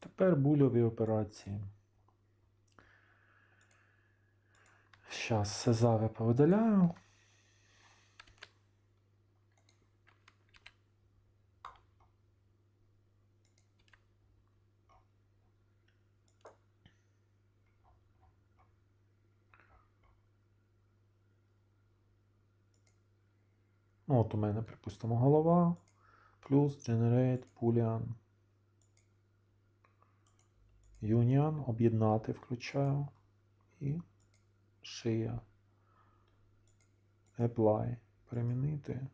Тепер бульові операції. Зараз все зайве повидаляю. Ну, от у мене, припустимо, голова плюс generate boolean union, об'єднати включаю і шия. Apply. Примінити.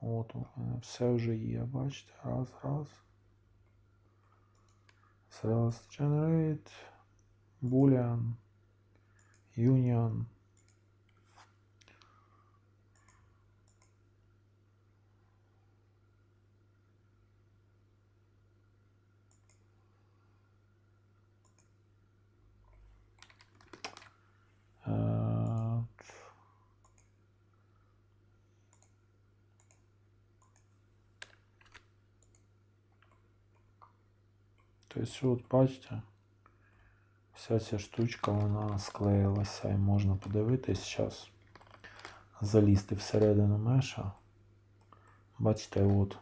От у мене все вже є, бачите, раз, раз. Раз generate boolean union Тобто, от бачите, вся ця штучка вона склеїлася і можна подивитись зараз. Залізти всередину меша. Бачите, от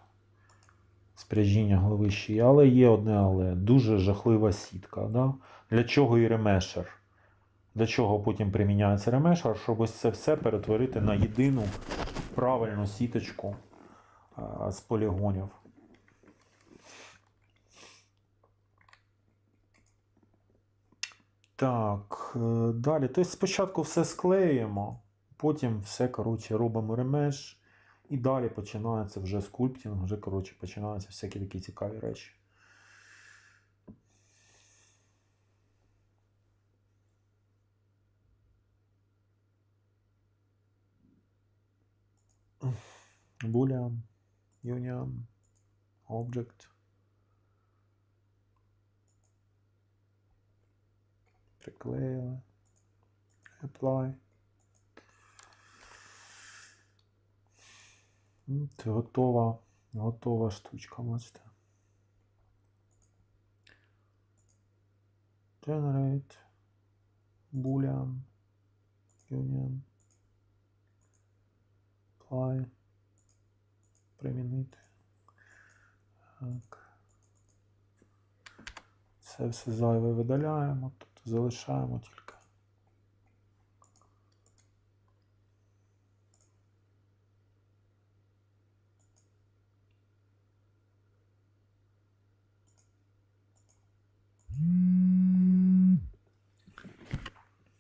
спряжіння голови. Але є одне але. Дуже жахлива сітка. Да? Для чого і ремешер? Для чого потім приміняється ремешер, щоб ось це все перетворити на єдину правильну сіточку з полігонів. Так, е, далі. Тобто спочатку все склеюємо, потім все коротше, робимо ремеш, і далі починається вже скульптинг, вже коротше, починаються всякі такі цікаві речі. Boolean, union, object. Приклеїли. Apply. М, Це готова, готова штучка, бачите. Generate boolean union apply примінити. Так. Це все зайве видаляємо, залишаємо тільки.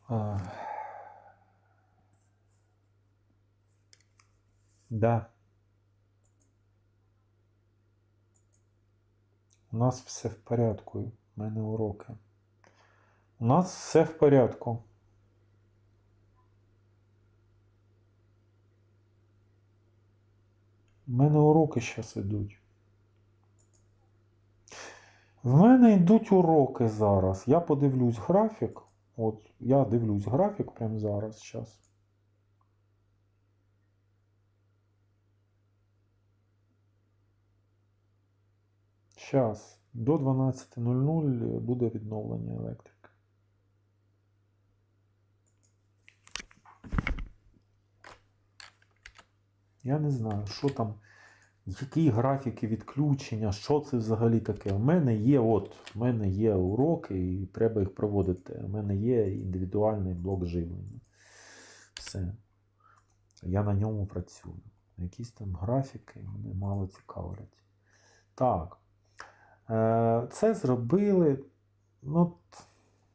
А. Да. У нас все в порядку. У мене уроки. У нас все в порядку. У мене уроки зараз йдуть. В мене йдуть уроки зараз. Я подивлюсь графік. От, я дивлюсь графік прямо зараз. Зараз. Зараз. До 12.00 буде відновлення електрики. Я не знаю, що там, які графіки відключення, що це взагалі таке. У мене є от, у мене є уроки і треба їх проводити. У мене є індивідуальний блок живлення. Все. Я на ньому працюю. Якісь там графіки мене мало цікавлять. Так. Е, Це зробили. Ну,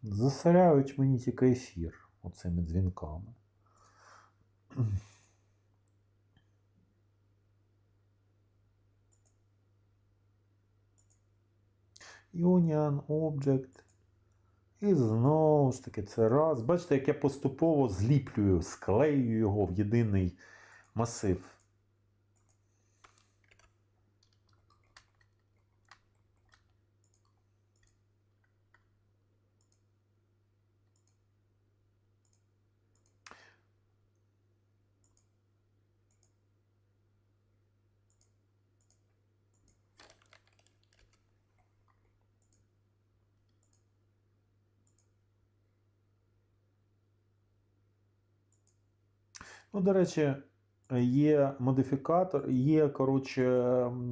засоряють мені тільки ефір оцими дзвінками. Union Object. І знову ж таки, це раз. Бачите, як я поступово зліплюю, склею його в єдиний масив. Ну, до речі, є модифікатор, є, коротше,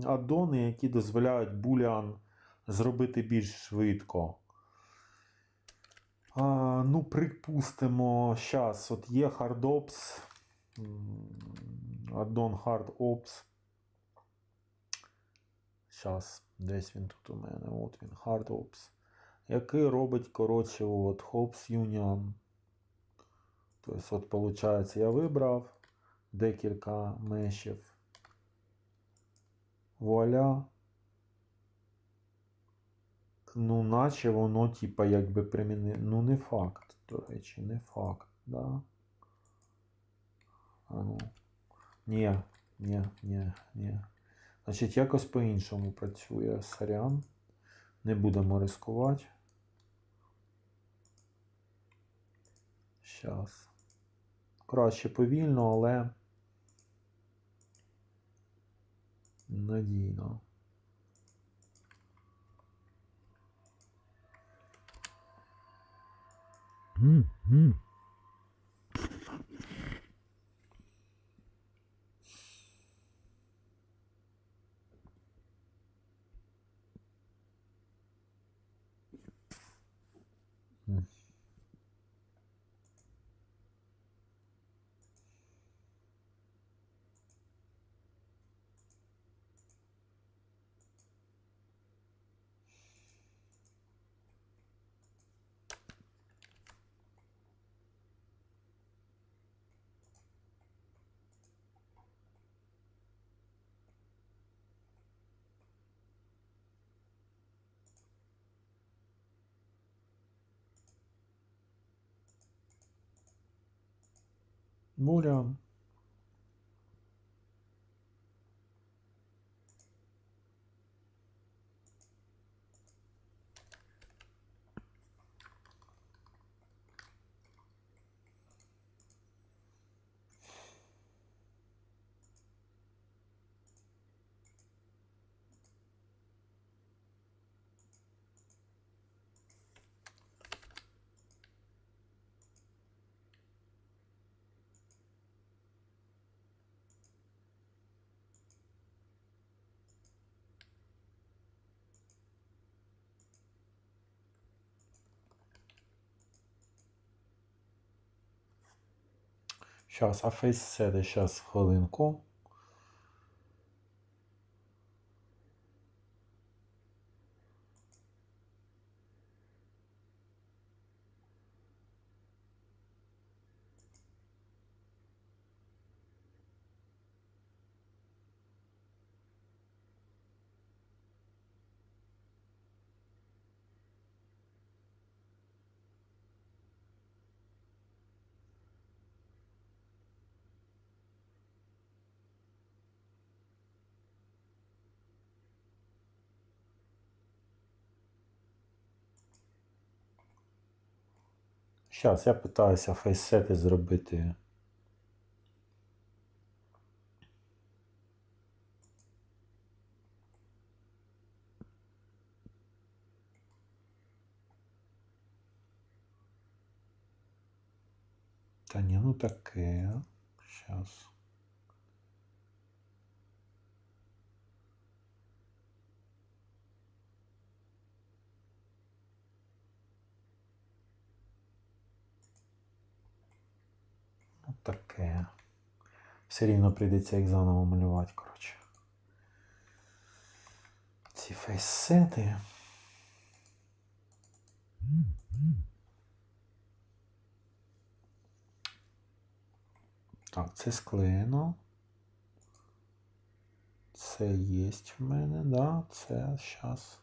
аддони, які дозволяють Boolean зробити більш швидко. А, ну, припустимо, зараз от є HardOps, аддон HardOps. Зараз, десь він тут у мене, от він, HardOps. Який робить, коротше, от Hops Union. Тобто, от, виходить, я вибрав декілька мешів. Вуаля. Ну, наче воно, типа, якби приміни... Ну, не факт, до речі, не факт, да? А ну. Ні, ні, ні, ні. Значить, якось по-іншому працює сорян. Не будемо ризикувати. Щас. Краще повільно, але надійно. Буря. Щас, а фейс сяде зараз хвилинку. Щас, я питаюся фейсети зробити. Та ні, ну таке. Щас. Таке. Все рівно прийдеться їх заново малювати, коротше. Ці фейссети. Так, це склеєно. Це є в мене, да, це зараз.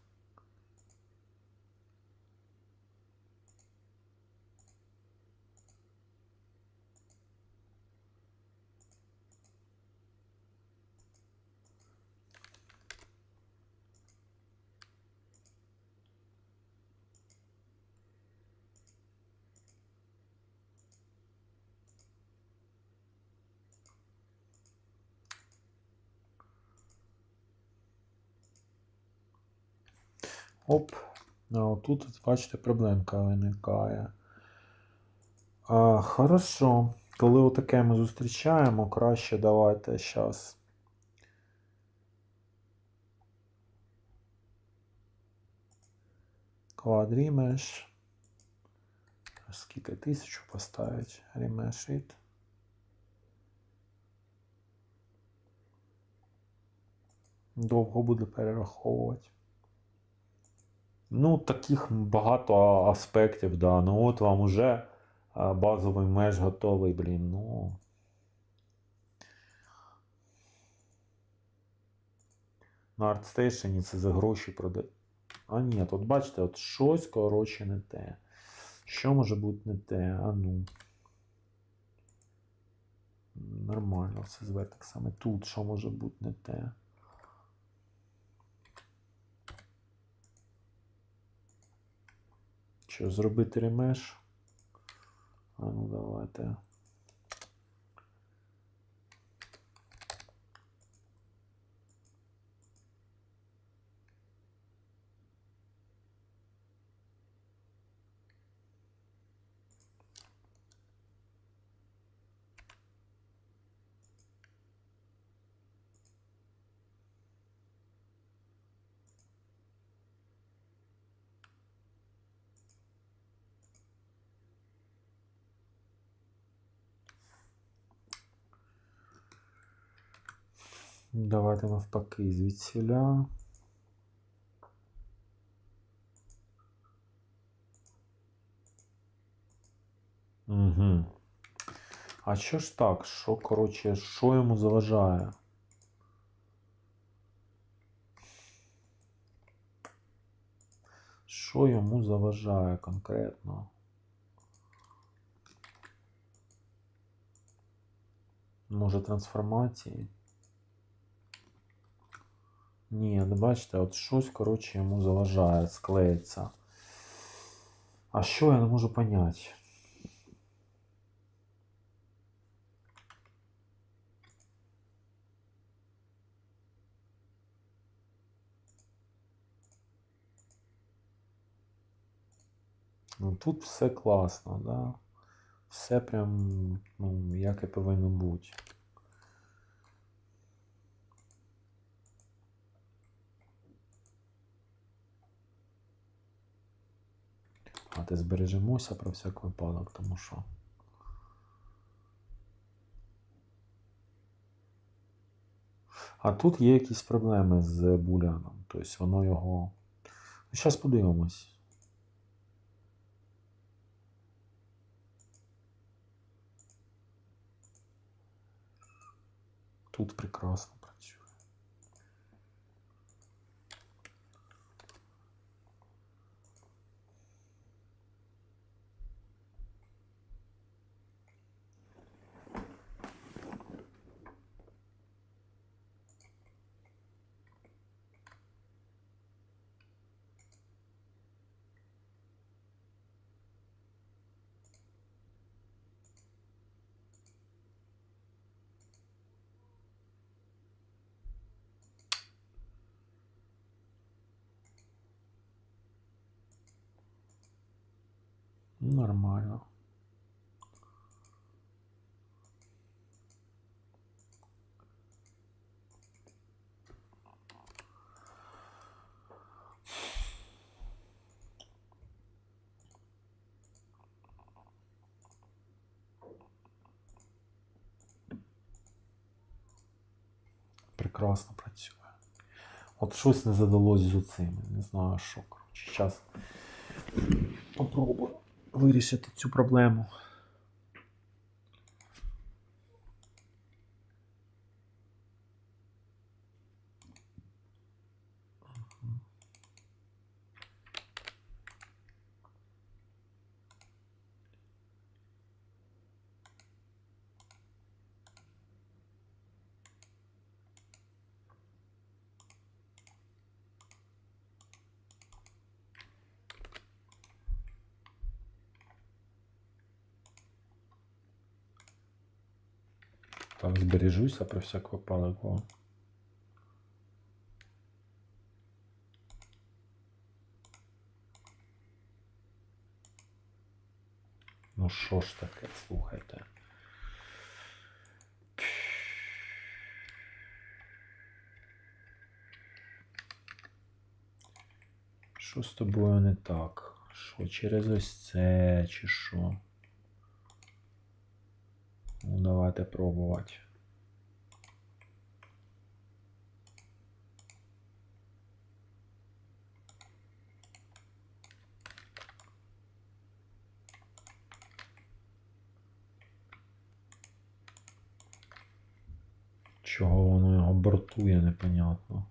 Оп. А отут, бачите, проблемка виникає. А, хорошо. коли отаке ми зустрічаємо, краще давайте зараз. Квадрімеш. Скільки тисячу поставить? Ремешит. Довго буде перераховувати. Ну, таких багато аспектів, да. Ну от вам уже базовий меж готовий, блін. Ну. На ArtStation це за гроші продає. А ні, от бачите, от щось, коротше, не те. Що може бути не те? А ну. Нормально все з вертексами. Тут що може бути не те? Що, зробити ремеш? А ну давайте. Давайте навпаки звідсіля. Угу. А що ж так? Що, коротше, що йому заважає? Що йому заважає конкретно? Може трансформації? Ні, не бачите, от щось, коротше, йому заважає, склеїться. А що я не можу поняти? Ну, тут все класно, да? Все прям, ну, як і повинно бути. Ти збережемося про всяк випадок, тому що. А тут є якісь проблеми з буляном. Тобто воно його. Ну, зараз подивимось. Тут прекрасно працює. Нормально. Прекрасно працює. От щось не задалось з оцим. Не знаю, що. Коротше, зараз попробую вирішити цю проблему. Так, збережуся про всяк випадок. Ну що ж таке, слухайте. Що з тобою не так? Що через ось це, чи що? Ну, давайте пробувати. Чого воно його бортує, непонятно.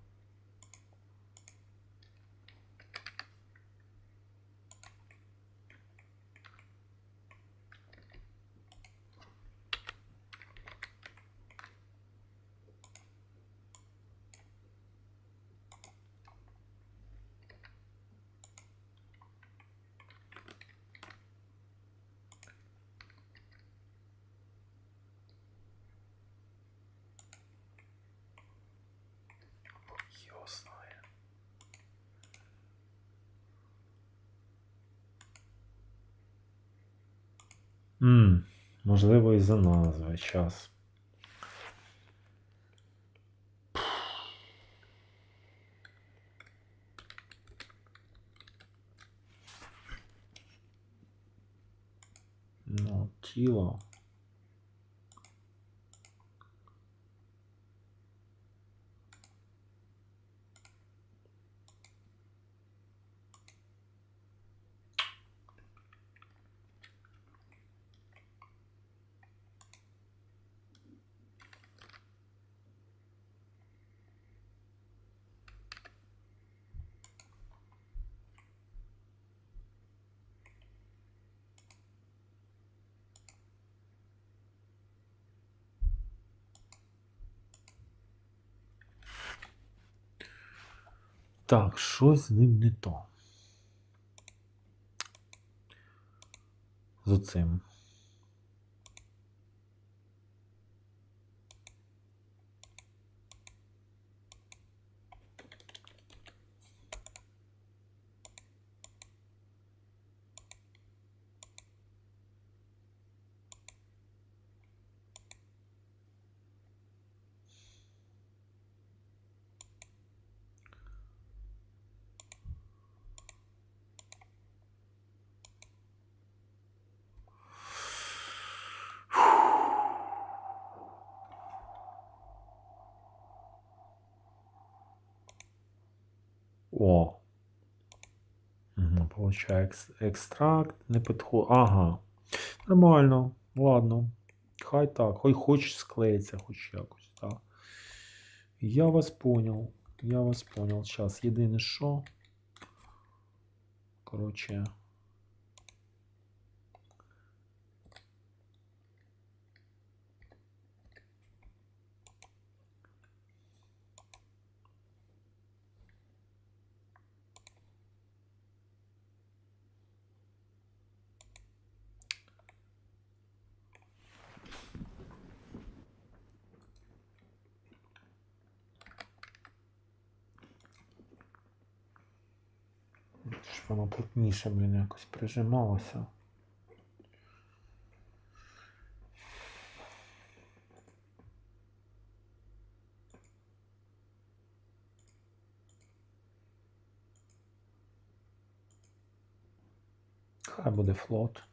Його знає. Мм, можливо, і за назви час. Ну, тіло. Так, що з ним не то? З оцим. О. Угу, получаю екс- екстракт, не підходить. Ага. Нормально. Ладно. Хай так. Хай хоч склеїться, хоч якось. Так. Я вас понял. Я вас понял. Зараз єдине що. Коротше. Щоб воно плотніше, блін, якось прижималося. Хай буде флот.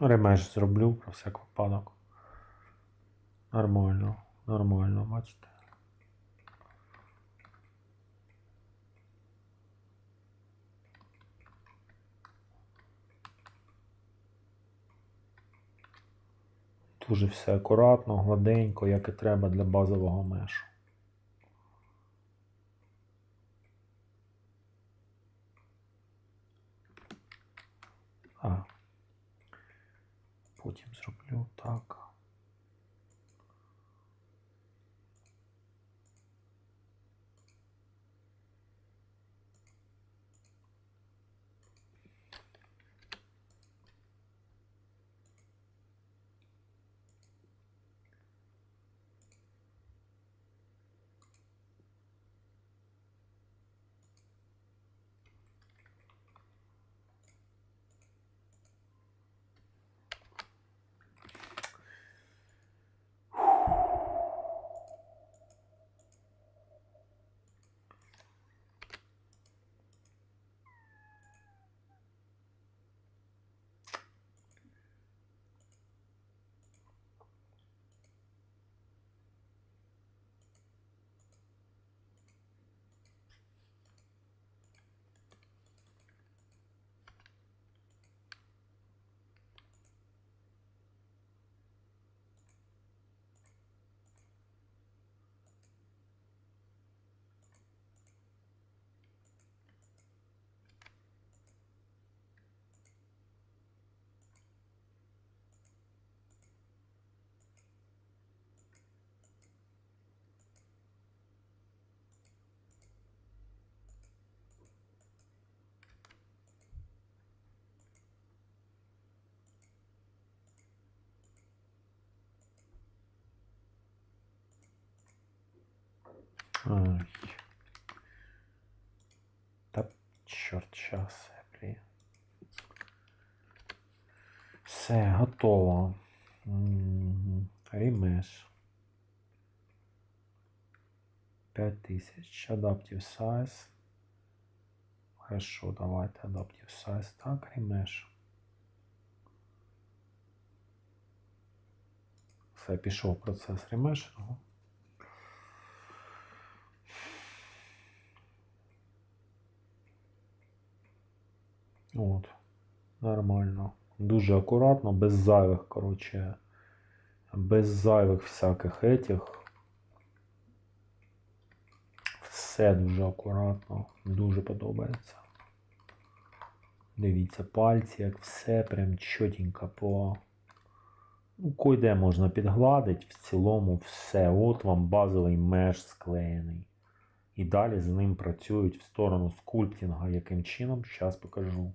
Ремеш зроблю про всяк випадок. Нормально, нормально, бачите. Дуже все акуратно, гладенько, як і треба для базового мешу. А. Потім зроблю так. Ай. Та чорт час, блін. Все, готово. М, Ремеш. 5000. Adaptive size. Хорошо, давайте Adaptive size. Так, ремеш. Все, пішов процес ремешингу. От. Нормально. Дуже акуратно, без зайвих, коротше, без зайвих всяких етіх. Все дуже акуратно, дуже подобається. Дивіться, пальці, як все прям чотенько по. Ну, койде можна підгладити, в цілому все. От вам базовий меш склеєний. І далі з ним працюють в сторону скульптінга. Яким чином? Зараз покажу.